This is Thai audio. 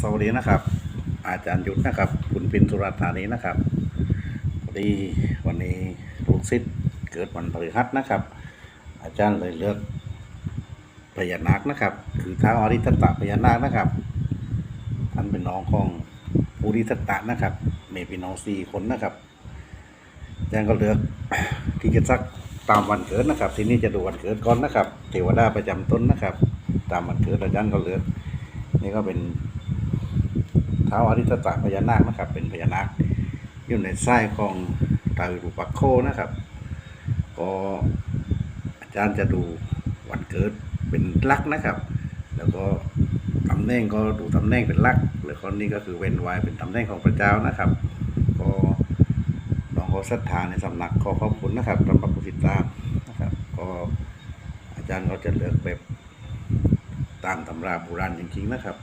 สวัสดีนะครับ อาจารย์ยุทธนะครับ คุณปินสุรตน์ธานีนะครับพอดีวันนี้ลูกศิษย์เกิดวันพฤหัสนะครับ อาจารย์เลยเลือกพญานาคนะครับ คือท้าวอริทตตะพญานาคนะครับท่านเป็นน้องของภูริทัตตะนะครับมีพี่น้องสี่คนนะครับอาจารย์ก็เลือกที่จะสักตามวันเกิดนะครับ ที่นี้จะดูวันเกิดก่อนนะครับ เทวดาประจำต้นนะครับ ตามวันเกิดอาจารย์ก็เลือก นี่ก็เป็นเท้าอริตตะพญานาคนะครับ เป็นพญานาคอยู่ในไส้ของตาวิรูปักโคนะครับ ก็อาจารย์จะดูวันเกิดเป็นลักนะครับ แล้วก็ตำแหน่งก็ดูตำแหน่งเป็นลักหรือคนนี้ก็คือเว้นไว้เป็นตำแหน่งของพระเจ้านะครับ ก็น้องขอศรัทธาในสำนักขอขอบคุณนะครับสำหรับผู้ติดตามนะครับ ก็อาจารย์เขาจะเลือกแบบ ตามตำราโบราณจริงๆนะครับ